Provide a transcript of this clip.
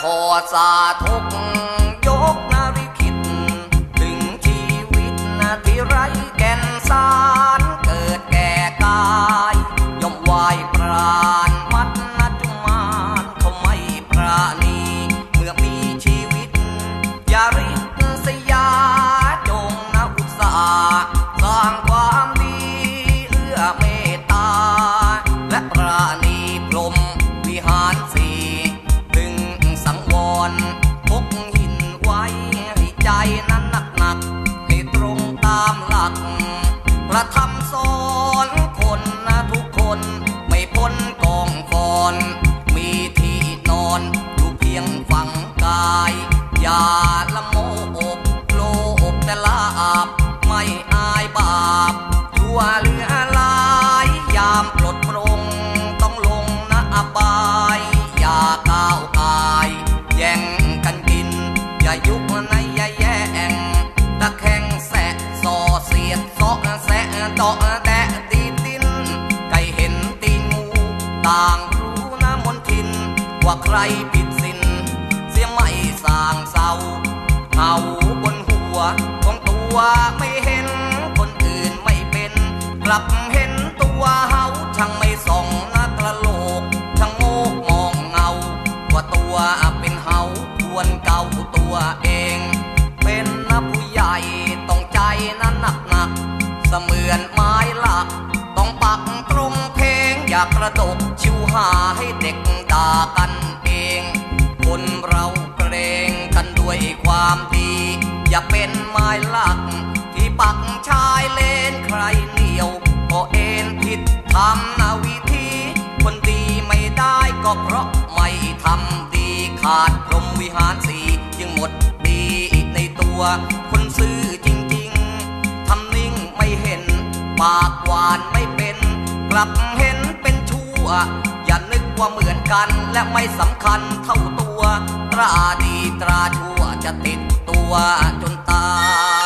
ขอสาธุกยกนาริคิด ถึงชีวิตนาที่ไรแก่นสาร เกิดแก่กาย ย่อมไหวปรา กพระธรรมสอนคนนะทุกคนไม่พ้นกองฟอน มีที่นอนอยู่เพียงฝังกาย อย่าละโมบโลบแต่ละอาบไม่ เจาะแตะตีตินไก่เห็นตีงูต่างรู้นะมนทิน ว่าใครผิดสิน เสียไม่สร้างเศร้าเอาบนหัวของตัวไม่เห็น คนอื่นไม่เป็นกลับ เสมือนไม้หลัก ต้องปักตรงเพลงอยากกระดกชิวหาให้เด็กด่ากันเอง คนเราเกรงกันด้วยความดี อย่าเป็นไม้หลัก ที่ปักชายเลนใครเหนียวก็เอ็นผิดทำนาวิธี คนดีไม่ได้ก็เพราะไม่ทำดีขาดพรหมวิหารสีจึงหมดดีในตัว ปากหวานไม่เป็น กลับเห็นเป็นชั่ว อย่านึกว่าเหมือนกัน และไม่สำคัญเท่าตัว ตราดีตราชั่วจะติดตัวจนตาย